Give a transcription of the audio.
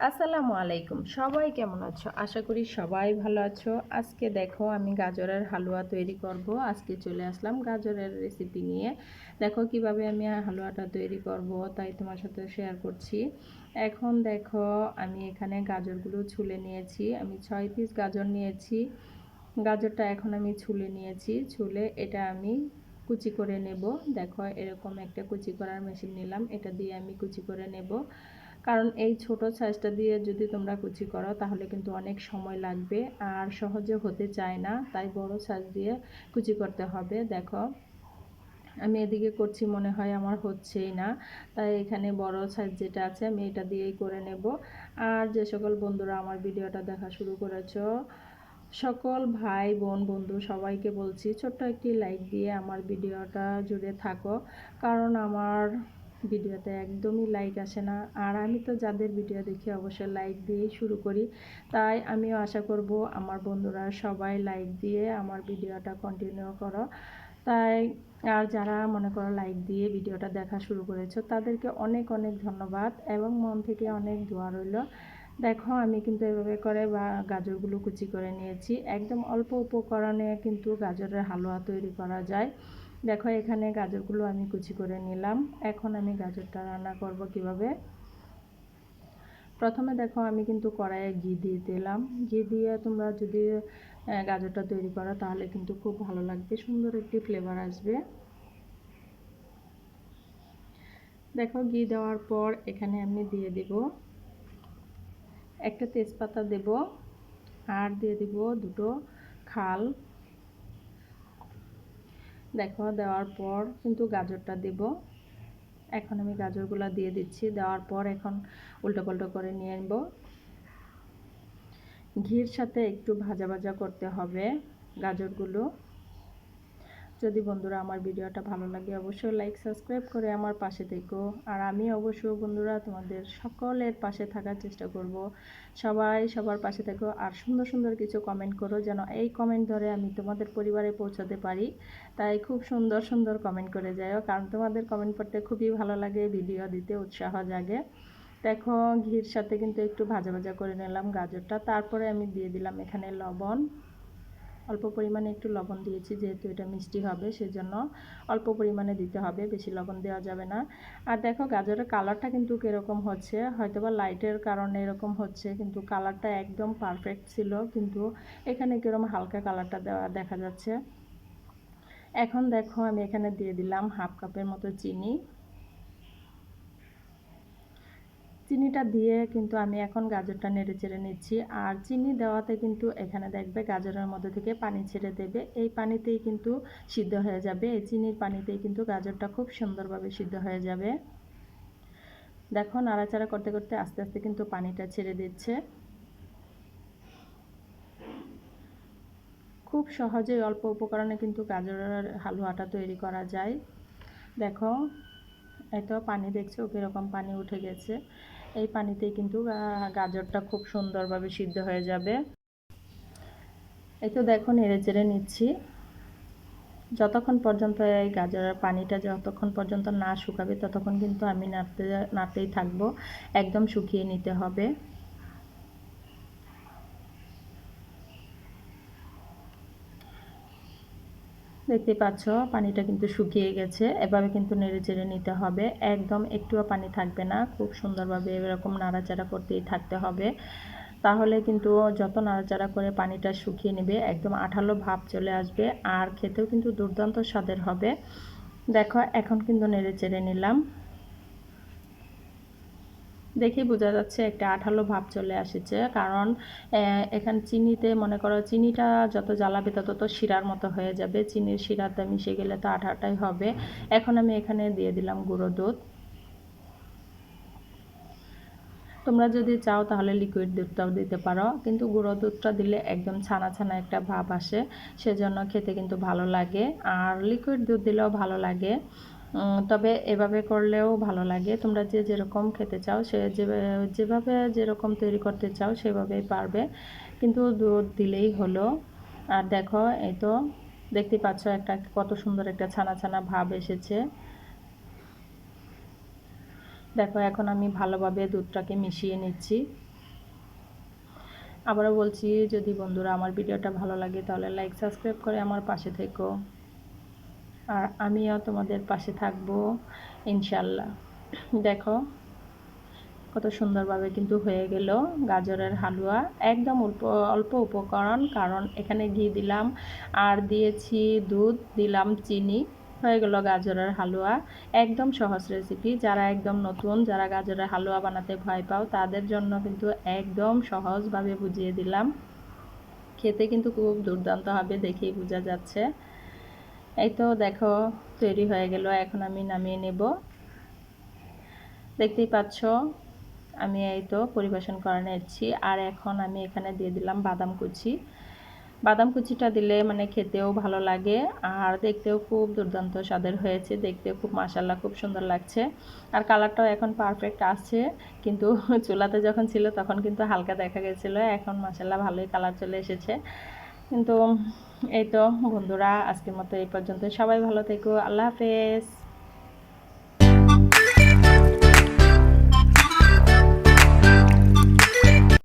আসসালামু আলাইকুম সবাই কেমন আছো? আশা করি সবাই ভালো আছো। আজকে দেখো, আমি গাজরের হালুয়া তৈরি করব। আজকে চলে আসলাম গাজরের রেসিপি নিয়ে। দেখো, কীভাবে আমি হালুয়াটা তৈরি করব, তাই তোমার সাথে শেয়ার করছি। এখন দেখো, আমি এখানে গাজরগুলো ছুলে নিয়েছি। আমি ছয় পিস গাজর নিয়েছি। গাজরটা এখন আমি ছুলে নিয়েছি। ছুলে এটা আমি কুচি করে নেব। দেখো, এরকম একটা কুচি করার মেশিন নিলাম। এটা দিয়ে আমি কুচি করে নেব। কারণ এই ছোট সাইজটা দিয়ে যদি তোমরা কুচি করো, তাহলে কিন্তু অনেক সময় লাগবে। আর সহজে হতে চায় না, তাই বড় সাইজ দিয়ে কুচি করতে হবে। দেখো, আমি এদিকে করছি মনে হয় আমার হচ্ছেই না। তাই এখানে বড় সাইজ যেটা আছে, আমি এটা দিয়েই করে নেব। আর যে সকল বন্ধুরা আমার ভিডিওটা দেখা শুরু করেছ, সকল ভাই, বোন, বন্ধু, সবাইকে বলছি, ছোট্ট একটি লাইক দিয়ে আমার ভিডিওটা জুড়ে থাকো। কারণ আমার ভিডিওতে একদমই লাইক আসে না। আর আমি তো যাদের ভিডিও দেখি অবশ্যই লাইক দিয়েই শুরু করি। তাই আমিও আশা করব আমার বন্ধুরা সবাই লাইক দিয়ে আমার ভিডিওটা কন্টিনিউ করো। তাই আর যারা মনে করো লাইক দিয়ে ভিডিওটা দেখা শুরু করেছ, তাদেরকে অনেক অনেক ধন্যবাদ এবং মন থেকে অনেক দোয়া রইল। দেখো আমি কিন্তু এভাবে করে বা গাজরগুলো কুচি করে নিয়েছি। একদম অল্প উপকরণে কিন্তু গাজরের হালুয়া তৈরি করা যায়। দেখো, এখানে গাজরগুলো আমি কুচি করে নিলাম। এখন আমি গাজরটা রান্না করব কীভাবে? প্রথমে দেখো, আমি কিন্তু কড়াইয়ে ঘি দিয়ে দিলাম। ঘি দিয়ে তোমরা যদি গাজরটা তৈরি করো, তাহলে কিন্তু খুব ভালো লাগবে। সুন্দর একটি ফ্লেভার আসবে। দেখো, ঘি দেওয়ার পর এখানে আমি দিয়ে দিব একটা তেজপাতা দেব, আর দিয়ে দিব দুটো খাল। দেখো, দেওয়ার পর কিন্তু গাজরটা দেব। এখন আমি গাজরগুলো দিয়ে দিচ্ছি। দেওয়ার পর এখন উল্টোপাল্টো করে নিয়ে নেব। ঘির সাথে একটু ভাজা ভাজা করতে হবে গাজরগুলো। যদি বন্ধুরা আমার ভিডিওটা ভালো লাগে, অবশ্যই লাইক সাবস্ক্রাইব করে আমার পাশে থেকো। আর আমি অবশ্যই বন্ধুরা তোমাদের সকলের পাশে থাকার চেষ্টা করব। সবাই সবার পাশে থেকো আর সুন্দর সুন্দর কিছু কমেন্ট করো যেন এই কমেন্ট ধরে আমি তোমাদের পরিবারে পৌঁছাতে পারি। তাই খুব সুন্দর সুন্দর কমেন্ট করে যাও কারণ তোমাদের কমেন্ট পড়তে খুবই ভালো লাগে ভিডিও দিতে উৎসাহ জাগে। দেখো, ঘির সাথে কিন্তু একটু ভাজা ভাজা করে নিলাম গাজরটা, তারপরে আমি দিয়ে দিলাম এখানে লবণ। অল্প পরিমাণে একটু লবণ দিয়েছি, যেহেতু এটা মিষ্টি হবে, সেজন্য অল্প পরিমাণে দিতে হবে, বেশি লবণ দেওয়া যাবে না। আর দেখো, গাজরের কালারটা কিন্তু কীরকম হচ্ছে, হয়তোবা লাইটের কারণে এরকম হচ্ছে, কিন্তু কালারটা একদম পারফেক্ট ছিল, কিন্তু এখানে কীরকম হালকা কালারটা দেওয়া দেখা যাচ্ছে। এখন দেখো, আমি এখানে দিয়ে দিলাম হাফ কাপের মতো চিনি। চিনিটা দিয়ে কিন্তু আমি এখন গাজরটা নেড়ে চেড়ে নিচ্ছি। আর চিনি দেওয়াতে কিন্তু এখানে দেখবে গাজরের মধ্যে থেকে পানি ছেড়ে দেবে। এই পানিতেই কিন্তু সিদ্ধ হয়ে যাবে। এই চিনির পানিতেই কিন্তু গাজরটা খুব সুন্দরভাবে সিদ্ধ হয়ে যাবে। দেখো, নাড়াচাড়া করতে করতে আস্তে আস্তে কিন্তু পানিটা ছেড়ে দিচ্ছে। খুব সহজেই অল্প উপকরণে কিন্তু গাজরের হালুয়াটা তৈরি করা যায়। দেখো, এত পানি দেখছ কীরকম পানি উঠে গেছে। এই পানিতে কিন্তু গাজরটা খুব সুন্দরভাবে সিদ্ধ হয়ে যাবে। এই তো দেখো, নেড়ে চেড়ে নিচ্ছি। যতক্ষণ পর্যন্ত এই গাজরের পানিটা যতক্ষণ পর্যন্ত না শুকাবে, ততক্ষণ কিন্তু আমি নাড়তে, নাড়তেই থাকব। একদম শুকিয়ে নিতে হবে। দেখতে পাচ্ছ, পানিটা কিন্তু শুকিয়ে গেছে। এভাবে কিন্তু নেড়ে চেড়ে নিতে হবে। একদম একটুও পানি থাকবে না। খুব সুন্দরভাবে এরকম নাড়াচাড়া করতেই থাকতে হবে। তাহলে কিন্তু যত নাড়াচাড়া করে পানিটা শুকিয়ে নেবে, একদম আঠালো ভাব চলে আসবে আর খেতেও কিন্তু দুর্দান্ত স্বাদের হবে। দেখো, এখন কিন্তু নেড়ে চেড়ে নিলাম। দেখে বোঝা যাচ্ছে একটা আঠালো ভাব চলে আসেছে। কারণ এখানে চিনিতে মনে করো চিনিটা যত জ্বালাবে তত তো শিরার মতো হয়ে যাবে। চিনির শিরাতে মিশে গেলে তো আঠাটাই হবে। এখন আমি এখানে দিয়ে দিলাম গুঁড়ো দুধ। তোমরা যদি চাও তাহলে লিকুইড দুধটাও দিতে পারো। কিন্তু গুঁড়ো দুধটা দিলে একদম ছানা ছানা একটা ভাব আসে। সেজন্য খেতে কিন্তু ভালো লাগে। আর লিকুইড দুধ দিলেও ভালো লাগে। তবে এভাবে করলেও ভালো লাগে। তোমরা যে যেরকম খেতে চাও, সে যেভাবে যেরকম তৈরি করতে চাও, সেভাবেই পারবে। কিন্তু দুধ দিলেই হলো। আর দেখো, এই তো দেখতে পাচ্ছ একটা, কত সুন্দর একটা ছানা ছানা ভাব এসেছে। দেখো, এখন আমি ভালোভাবে দুধটাকে মিশিয়ে নিচ্ছি। আবারও বলছি, যদি বন্ধুরা আমার ভিডিওটা ভালো লাগে, তাহলে লাইক সাবস্ক্রাইব করে আমার পাশে থেকো। আর আমিও তোমাদের পাশে থাকব, ইনশাল্লাহ। দেখো, কত সুন্দরভাবে কিন্তু হয়ে গেল গাজরের হালুয়া। একদম অল্প অল্প উপকরণ, কারণ এখানে ঘি দিলাম, আর দিয়েছি দুধ, দিলাম চিনি। হয়ে গেল গাজরের হালুয়া। একদম সহজ রেসিপি যারা একদম নতুন, যারা গাজরের হালুয়া বানাতে ভয় পাও, তাদের জন্য কিন্তু একদম সহজভাবে বুঝিয়ে দিলাম। খেতে কিন্তু খুব দুর্দান্ত হবে, দেখেই বোঝা যাচ্ছে। এই তো দেখো, তৈরি হয়ে গেল। এখন আমি নামিয়ে নেব। দেখতেই পাচ্ছ, আমি এই তো পরিবেশন করে নিচ্ছি। আর এখন আমি এখানে দিয়ে দিলাম বাদাম কুচি। বাদাম কুচিটা দিলে মানে খেতেও ভালো লাগে, আর দেখতেও খুব দুর্দান্ত স্বাদের হয়েছে। দেখতেও খুব মাসাল্লাহ খুব সুন্দর লাগছে। আর কালারটাও এখন পারফেক্ট আসছে, কিন্তু চুলাতে যখন ছিল তখন কিন্তু হালকা দেখা গেছিল। এখন মাসাল্লাহ ভালোই কালার চলে এসেছে। কিন্তু এই তো বন্ধুরা আজকের মতো এই পর্যন্ত। সবাই ভালো থেকো আল্লাহ হাফেজ।